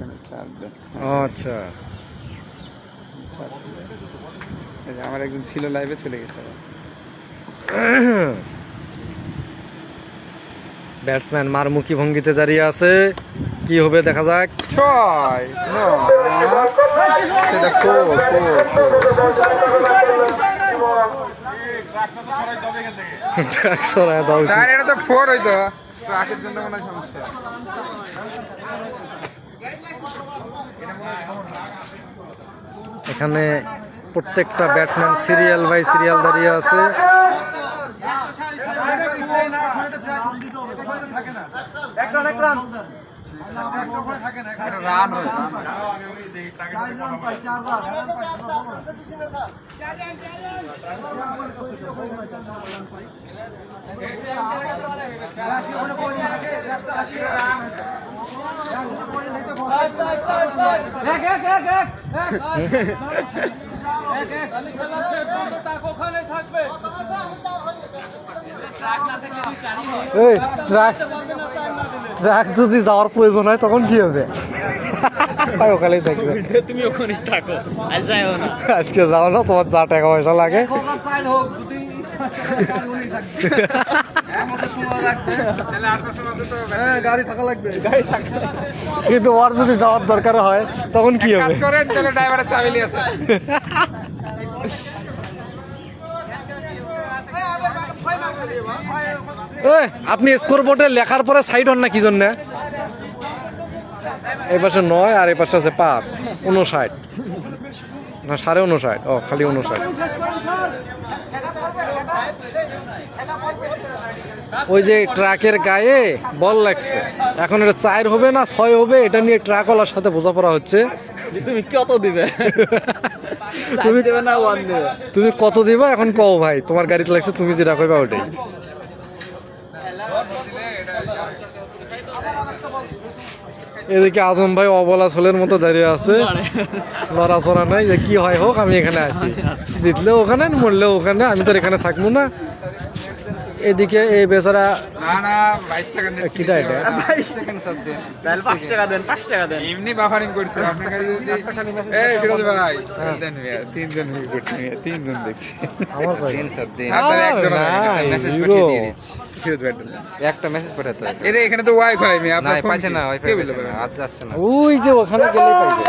এখানে ও আচ্ছা। আমার একজন ছিল লাইভে চলে গেছে। ব্যাটসম্যান মারমুখী ভঙ্গিতে দাঁড়িয়ে আছে। কি হবে দেখা যাক। ছয় নয়। সেটা ফোর ফোর ট্রাক সরায় দাও। এটা তো ফোর হইতো। ট্রাকের জন্য কোনো সমস্যা। এখানে প্রত্যেকটা ব্যাটসম্যান সিরিয়াল বাই সিরিয়াল দাঁড়িয়ে আছে। রান। ট্রাক ট্রাক যদি যাওয়ার প্রয়োজন হয় তখন কি হবে? তাই ওখানেই থাকবে। তুমি ওখানে থাকো আর যাইও না। আজকে যাও না তোমার যা টাকা পয়সা লাগে। থাকা লাগবে। কিন্তু ওর যদি যাওয়ার দরকার হয় তখন কি হবে? আপনি স্কোর বোর্ডে লেখার পরে সাইড হন না কি জন্য? এই পাশে নয় আর এই পাশে আছে পাঁচ উনষাট না সাড়ে উনষাট ও খালি উনষাট ওই যে ট্রাকের গায়ে বল লাগছে। এখন এটা চার হবে না ছয় হবে এটা নিয়ে ট্রাকওয়ালার সাথে বোঝাপড়া হচ্ছে। তুমি কত দিবে? তুমি দেবে না ওয়ান দেবে তুমি কত দিবা? এখন কও ভাই তোমার গাড়িতে লাগছে তুমি যেটা কইবা ওটাই। এদিকে আজম ভাই অবলা ছোলের মতো দাঁড়িয়ে আছে। লড়াচড়া নাই যে কি হয় হোক আমি এখানে আছি। জিতলেও ওখানে মরলেও ওখানে আমি তো এখানে থাকব না। এদিকে এই বেচারা না না বাইশ টাকা নেট কিটা এটা? বাইশ টাকা সব দিন। তাহলে পাঁচ টাকা দেন পাঁচ টাকা দেন। এমনি বাফারিং করছে। আপনাকে যদি এই ফিরোজ ভাই হ্যাঁ। দেন তিনজন ভিউ করছে তিনজন দেখছি। আমার কয় তিন সব দিন। আর আপনার একজন মেসেজ পাঠিয়ে দিয়ে দিচ্ছি। ফিরোজ ভাই একটা মেসেজ পাঠাতে হবে। এরে এখানে তো ওয়াইফাই মে না আপনার ফোন পাচ্ছে না ওয়াইফাই পাচ্ছে না আজ আসছে না। ওই যে ওখানে গেলেই পাইবে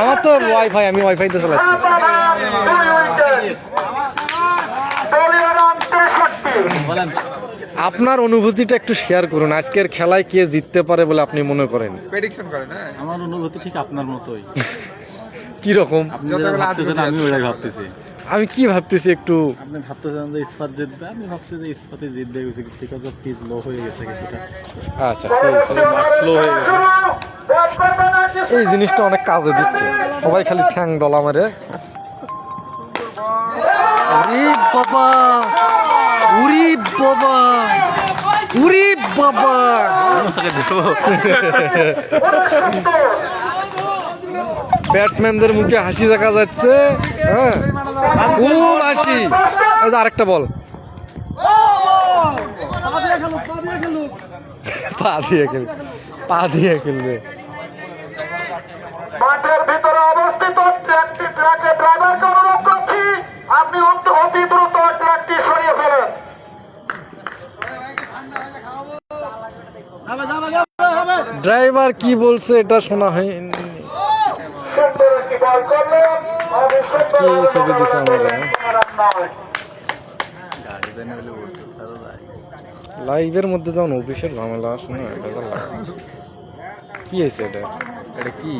আমার তো ওয়াইফাই আমি ওয়াইফাই তে চালাচ্ছি। বলেন আপনার অনুভূতিটা একটু শেয়ার করুন আজকের খেলায় কে জিততে পারে বলে আপনি মনে করেন? প্রেডিকশন করে না আমার অনুভূতি ঠিক আপনার মতোই। কি রকম? আমি। ওটাই ভাবতেছি। আমি কি ভাবতেছি একটু? আপনি ভাবতেছেন যে ইস্পাত জিতবে আমি ভাবছি যে ইস্পাতে জিতবে বিকজ অফ পিচ লো হয়ে গেছে কিছুটা। আচ্ছা ঠিক আছে। স্লো হয়ে গেছে। এই জিনিসটা অনেক কাজে দিচ্ছে। সবাই খালি ঠ্যাং ডলা মারে। বাবা! উরি বাবা উরি বাবা। ব্যাটসম্যানদের মুখে হাসি দেখা যাচ্ছে হ্যাঁ? খুব হাসি। আরেকটা বল। পা দিয়ে খেলবে, পা দিয়ে খেলবে। আপনি অতি- দ্রুত সরিয়ে ফেলেন। ড্রাইভার কি বলছে এটা শোনা কি ছবি দিছে আমারে, হ্যাঁ? লাইভের মধ্যে যখন অফিসের ঝামেলা আসে না এটা তো কি হয়েছে এটা? এটা কি?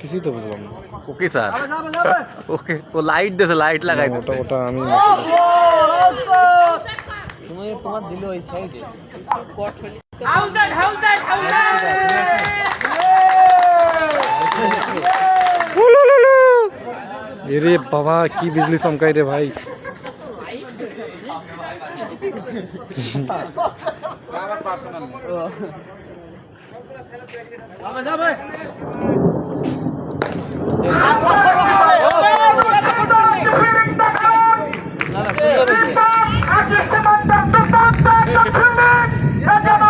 কিছুই তো বুঝলাম না। Okay sir. ওকে ও লাইট দিয়েছে লাইট লাগাই ওটা ওটা আমি তুমি তোমার দিল ওই সাইডে এরে বাবা কি বিজলি চমকাই রে ভাই আমার পার্সোনাল দেখতে পেলাম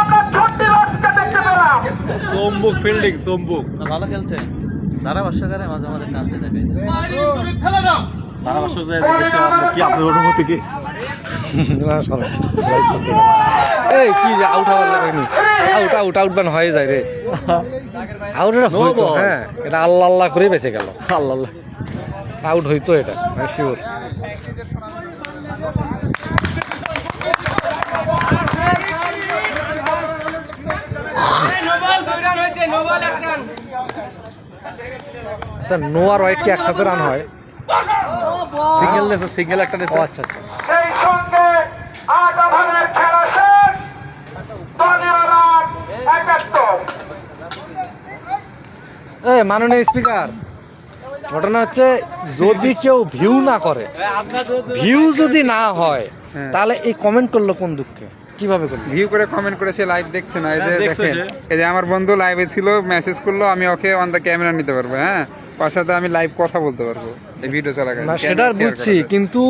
চম্বুক ফিল্ডিং চম্বুক ভালো খেলছে ধারাভাষ্যকারে মাঝে মাঝে টানতে যাবে ধারাভাষ্য যে জিজ্ঞেস করে আপনার কি আপনার অনুভূতি কি না, শোনো, লাইভ করতে হবে। এই কি যে আউট হওয়ার লাগেনি আউট আউট আউট বান হয়ে যায় রে আউট এটা হইতো হ্যাঁ এটা আল্লাহ আল্লাহ করে বেঁচে গেল আল্লাহ আল্লাহ আউট হইতো এটা আমি শিওর আচ্ছা নো আর হোয়াইট কি একসাথে রান হয়? সিঙ্গেল নেছে সিঙ্গেল একটা নেছে আচ্ছা আচ্ছা। সেই সঙ্গে আট ওভারের খেলা শেষ। দলীয় রান একাত্তর। এ মাননীয় স্পিকার ঘটনা হচ্ছে যদি কেউ ভিউ না করে ভিউ যদি না হয় হ্যাঁ। তাহলে এই কমেন্ট করল কোন দুঃখে? কীভাবে করল? ভিউ করে কমেন্ট করেছে লাইভ দেখছে না এই যে দেখেন। এই যে আমার বন্ধু লাইভে ছিল মেসেজ করল আমি ওকে অন দ্য ক্যামেরা নিতে পারব হ্যাঁ? ওর সাথে আমি লাইভ কথা বলতে পারব। এই ভিডিও চলাকালীন না সেটা বুঝছি কিন্তু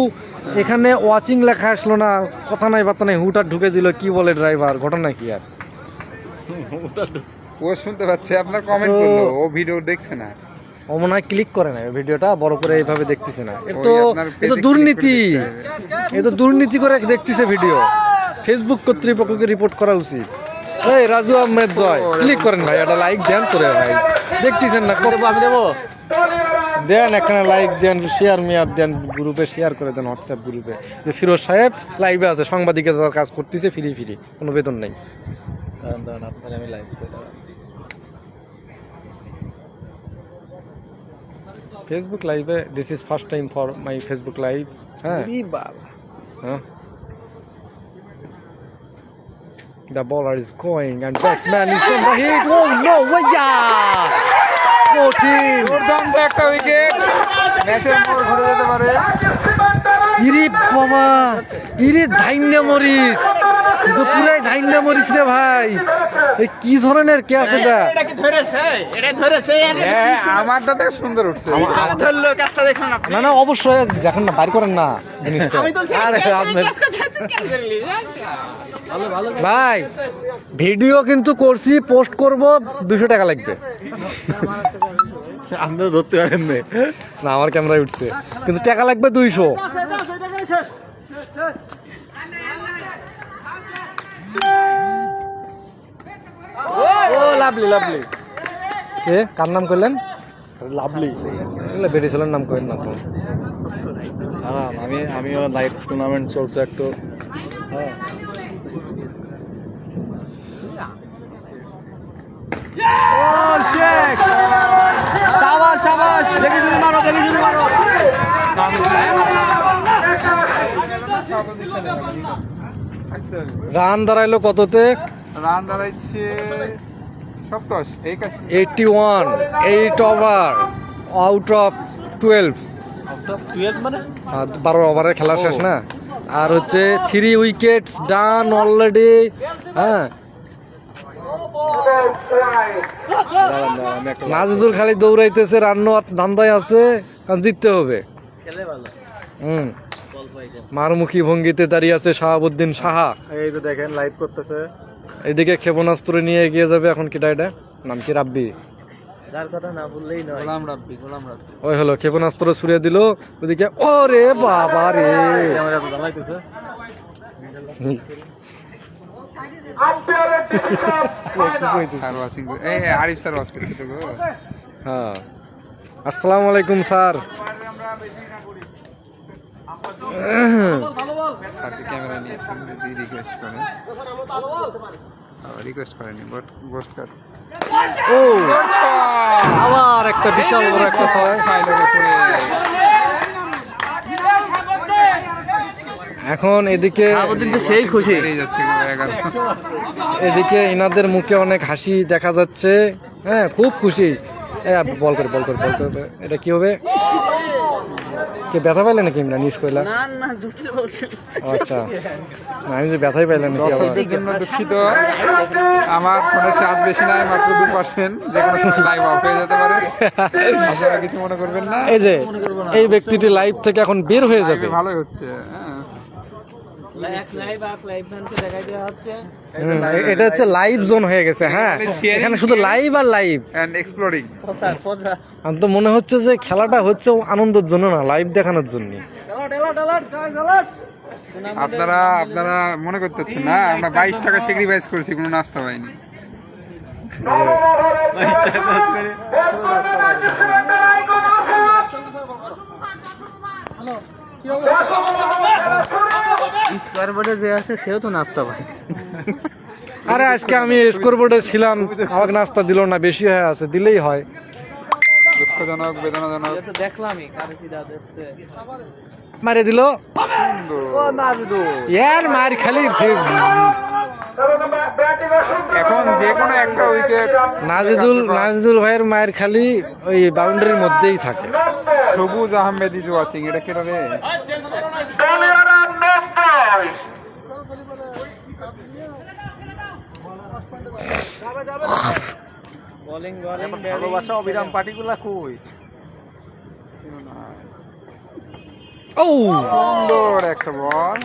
এখানে ওয়াচিং লেখা আসলো না কথা নাই বার্তা নাই হুটার ঢুকে দিল কি বলে ড্রাইভার ঘটনা কি আর? ও শুনতে পাচ্ছে আপনার কমেন্ট করল ও ভিডিও দেখছে না। ও মনে হয় ক্লিক করে না ভিডিওটা বড় করে এইভাবে দেখতেছে না। এ তো আপনার এ তো দুর্নীতি। এ তো দুর্নীতি করে দেখতেছে ভিডিও ফেসবুক কর্তৃপক্ষকে রিপোর্ট করা উচিত। এই রাজু আহমেদ জয় ক্লিক করেন ভাই একটা লাইক দেন করে ভাই। দেখতেছেন না কত আমি দেবো। দেন একখানে লাইক দেন শেয়ার মেয়ার দেন গ্রুপে শেয়ার করে দেন হোয়াটসঅ্যাপ গ্রুপে যে ফিরোজ সাহেব লাইভে আছে সাংবাদিকতার কাজ করতেছে ফ্রি ফ্রি কোনো বেতন নেই। দাঁড়ান দাঁড়ান আপনার আমি লাইভ করে ফেসবুক লাইভে this is first time for my Facebook live হ্যাঁ? The bowler is going and batsman is on the hit. Oh no, yeah! Oh team! দুর্দান্ত একটা উইকেট ম্যাচের মোড় ঘুরে যেতে পারে ইরে বাবা ইরে ধাইন্য মরিস কিন্তু পুরাই ধাইন্য মরিস রে ভাই। এই কি ধরনের কে আছে এটা? হ্যাঁ আমারটাতে সুন্দর উঠছে। না না অবশ্যই দেখেন না বাইর করেন না জিনিসটা। ভাই ভিডিও কিন্তু করছি পোস্ট করব দুশো টাকা লাগবে। আপনি ধরতে পারেন না না আমার ক্যামেরায় উঠছে। কিন্তু টাকা লাগবে দুইশো। Lovely lovely. কে? কার নাম করলেন লাভলি। এগুলো নাম করেন না তো। আরাম আমি আমিও লাইভ টুর্নামেন্ট চলছে একটু। হ্যাঁ। সাবাস সাবাস! দেখি শুনে মারো দেখি শুনে মারো। রান দাঁড়াইলো কততে? রান দাঁড়াইছে eighty one eight over out of twelve মানে? বারো ওভারের খেলা শেষ না? আর হচ্ছে থ্রি উইকেটস ডান অলরেডি হ্যাঁ? নাজিদুল খালি দৌড়াইতেছে রান্না ধান্দায় আছে কারণ জিততে হবে। খেলে হুম। মারমুখী ভঙ্গিতে দাঁড়িয়ে আছে শাহাবুদ্দিন সাহা। এই তো দেখেন লাইভ করতেছে। এদিকে ক্ষেপণাস্ত্র নিয়ে এগিয়ে যাবে এখন কিটা এটা নাম কি রাব্বি? যার কথা না বললেই নয়। গোলাম রাব্বি গোলাম রাব্বি। ওই হলো ক্ষেপণাস্ত্র ছুড়ে দিল ওদিকে ওরে বাবা রে। হ্যাঁ। আসসালামু আলাইকুম স্যার। স্যারকে ক্যামেরা নিয়ে সঙ্গে দিয়ে রিকোয়েস্ট করে রিকোয়েস্ট করেনি বাট গোস্ট কাট ও আবার একটা বিশাল বড় একটা ছয় এখন এদিকে সেই খুশি। এদিকে ইনাদের মুখে অনেক হাসি দেখা যাচ্ছে। হ্যাঁ খুব খুশি। বল করে বল করে বল করে। এটা কি হবে? কে ব্যথা পাইলে নাকি ইমরান? ইউজ কইলা? না না জটিল বলছে আচ্ছা। না, আমি যে ব্যথাই পাইলাম নাকি আবার? দর্শকদের জন্য দুঃখিত। আমার ফোনে চার্জ বেশি নাই মাত্র দু পার্সেন্ট যে কোনো সময় লাইভ অফ হয়ে যেতে পারে। আপনারা কিছু মনে করবেন না? এই যে এই ব্যক্তিটি লাইভ থেকে এখন বের হয়ে যাবে। ভালোই হচ্ছে হ্যাঁ। এটা হচ্ছে লাইভ জোন হয়ে গেছে হ্যাঁ। এখানে শুধু লাইভ আর লাইভ অ্যান্ড এক্সপ্লোরিং আমার তো মনে হচ্ছে যে খেলাটা হচ্ছে আনন্দের জন্য না লাইভ দেখানোর জন্য। আপনারা আপনারা মনে করতেছেন না আমরা বাইশ টাকা স্যাক্রিফাইস করেছি কোনো নাস্তা পাইনি। স্কোয়ার বোর্ডে যে আছে সেও তো নাস্তা পায় আরে আজকে আমি স্কোরবোর্ডে ছিলাম। আমাকে নাস্তা দিল না বেশি হয়ে আছে দিলেই হয়। দুঃখজনক বেদনাজনক। দেখলাম দেখলামই কারে কি দাঁত এসছে। মারে দিল। ইয়ার মার খালি এখন যে কোনো একটা উইকেট নাজিদুল নাজিদুল ভাইয়ের মায়ের খালি ওই বাউন্ডারির মধ্যেই থাকে। সবুজ আহমেদ ইজু আছিং এটা কেটা রে? ভালোবাসা অবিরাম পার্টিগুলা কই? ও! সুন্দর একটা বল।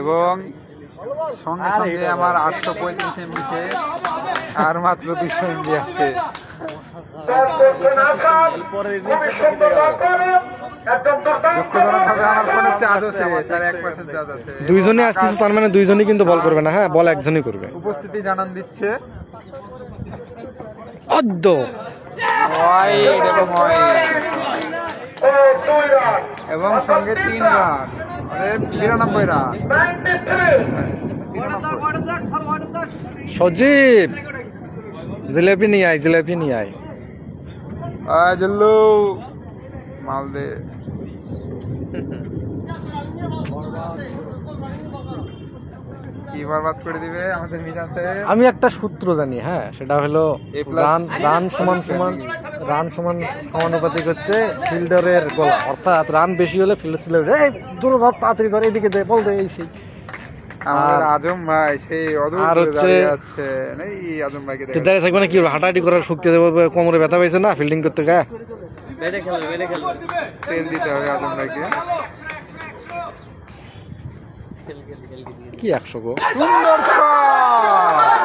এবং সঙ্গে সঙ্গে আমার আটশো পঁয়ত্রিশ এমবি শেষ আর মাত্র দুশো এমবি আছে। দুইজনে আসতেছে তার মানে দুইজনই কিন্তু বল করবে না হ্যাঁ বল একজনই করবে। উপস্থিতি জানান দিচ্ছে। অদ্য এবং ওয়াইড ও দুই রান। এবং সঙ্গে তিন রান। মানে বিরানব্বই রান। সজীব জিলেপি নিয়ে আয় জিলেপি নিয়ে আয়। আয় জল্লু। মালদে কি বরবাদ করে দিবে আমাদের মিজান আমি একটা সূত্র জানি হ্যাঁ সেটা হলো রান সমান সমান রান সমান সমানুপাতিক হচ্ছে ফিল্ডারের গোলা। অর্থাৎ রান বেশি হলে ফিল্ডার ছিল এই জোরে ধর তাড়াতাড়ি ধর এদিকে দে বল দে এই সেই। আর- আজম ভাই সেই অদূর আর হচ্ছে- দাঁড়িয়ে আছে। এই আজম ভাইকে দাঁড়িয়ে থাকবে না কি হাঁটাহাঁটি করার শক্তি দেবো কোমরে ব্যথা পাইছে না ফিল্ডিং করতে গা? তেল দিতে হবে আজম ভাইকে। খেল খেল খেল খেল কি একশো গো? সুন্দর shot!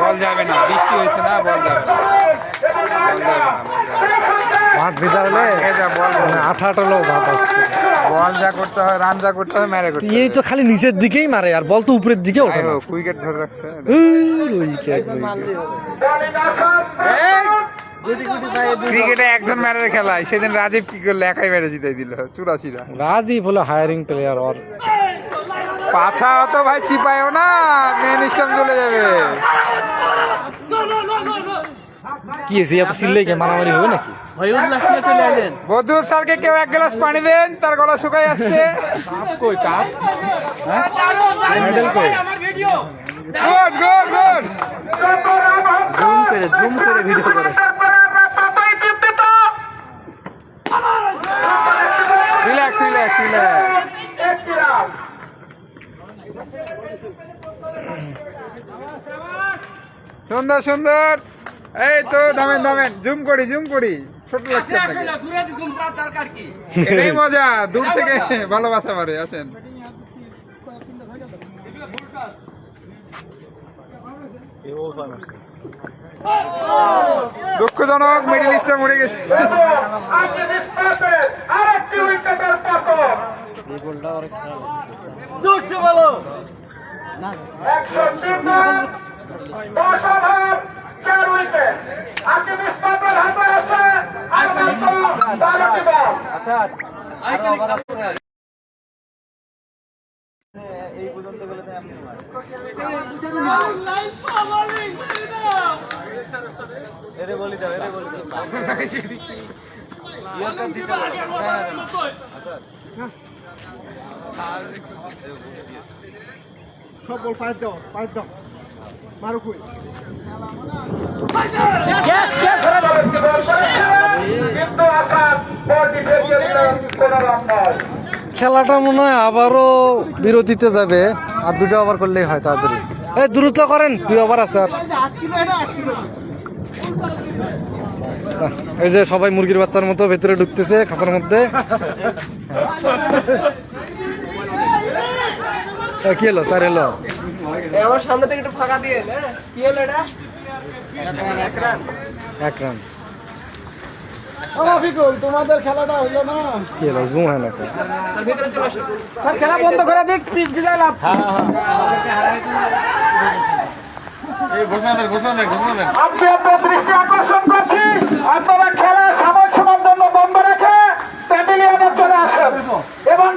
বল যাবে না বৃষ্টি হয়েছে না বল যাবে না। বল যাবে না। মাঠ আঠা আঠালো ভাব আসছে বল যা করতে হয় রান যা করতে হয় মেরে করতে এই তো খালি নিচের দিকেই মারে আর বল তো উপরের দিকে ওঠে না। উইকেট ধরে রাখছে। Wicket, wicket. বলিং আসাম ক্রিকেটে একজন সেদিন রাজীব কি করল একাই মেরে জিতাই দিল চুরাশি রান রাজীব হলো হায়ারিং প্লেয়ার ওর পাছা অত ভাই চিপায়ও না মেন চলে যাবে। কি এত সিললেই কে মারামারি হবে নাকি? বদরুল স্যারকে কেউ এক গ্লাস পানি দেন তার গলা শুকাই আসছে। কই কাপ? মেডেল কই? গুড গুড গুড জুম করে জুম করে ভিডিও করে। রিল্যাক্স রিল্যাক্স রিল্যাক্স সুন্দর সুন্দর। এই তো দামেন দামেন জুম করি জুম করি। ছোট লাগছে এটাই মজা দূর থেকে ভালোবাসা পারে আসেন। দুঃখজনক মিডিল ইস্টে মরে গেছে। আজকে চার উইকেট আজকে নিষ্পাতের হাতে আছে আর বল কিন্তু আসাদ বলটি ফেরিয়ে দিলেন কোনো খেলাটা মনে হয় আবারও বিরতিতে যাবে। আর দুটো ওভার করলেই হয় তাড়াতাড়ি। এই দ্রুত করেন দুই ওভার আছে আর। এই যে সবাই মুরগির বাচ্চার মতো ভেতরে ঢুকতেছে খাঁচার মধ্যে। কি এলো স্যার এলো। আমার সামনে থেকে একটু ফাঁকা দিয়ে কি হলো এটা? এক রান। তোমাদের খেলাটা হইল না কি জুম হয় না ভিতরে খেলা বন্ধ করে দিক পিচ ভিজাইলাম আপনি আপনার দৃষ্টি আকর্ষণ করছি আপনারা খেলা সামাজ সমান জন্য বন্ধ রেখে প্যাভিলিয়নে চলে আসেন এবং